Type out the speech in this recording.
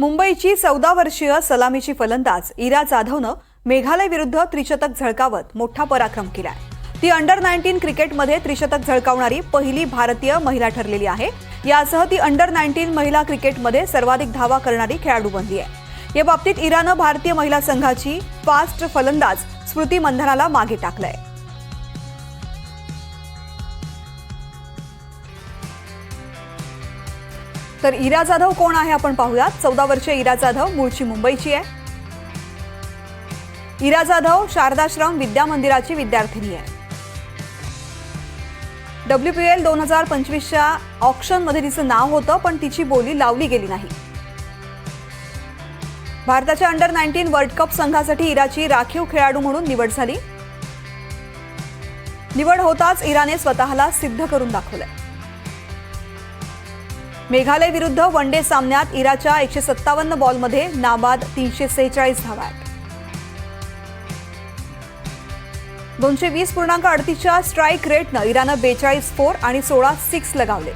मुंबईची चौदा वर्षीय सलामीची फलंदाज इरा जाधवनं मेघालय विरुद्ध त्रिशतक झळकावत मोठा पराक्रम केलाय. ती अंडर नाईन्टीन क्रिकेटमध्ये त्रिशतक झळकावणारी पहिली भारतीय महिला ठरलेली आहे. यासह ती अंडर नाईन्टीन महिला क्रिकेटमध्ये सर्वाधिक धावा करणारी खेळाडू बनली आहे या बाबतीत इरानं भारतीय महिला संघाची फास्ट फलंदाज स्मृती मंधनाला मागे टाकलंय. तर इरा जाधव कोण आहे आपण पाहूयात. चौदा वर्षीय इरा जाधव मूळची मुंबईची आहे. इरा जाधव शारदाश्रम विद्या मंदिराची विद्यार्थिनी आहे. डब्ल्यू पी एल दोन हजार पंचवीसच्या ऑप्शनमध्ये तिचं नाव होतं पण तिची बोली लावली गेली नाही. भारताच्या अंडर नाईन्टीन वर्ल्ड कप संघासाठी इराची राखीव खेळाडू म्हणून निवड झाली. निवड होताच इराने स्वतःला सिद्ध करून दाखवलंय. मेघालय विरुद्ध वन डे सामन्यात इराच्या एकशे सत्तावन्न बॉलमध्ये नाबाद तीनशे सेहेचाळीस धावा दोनशे वीस पूर्णांक अडतीसच्या स्ट्राईक रेटनं इरानं बेचाळीस फोर आणि सोळा सिक्स लगावले.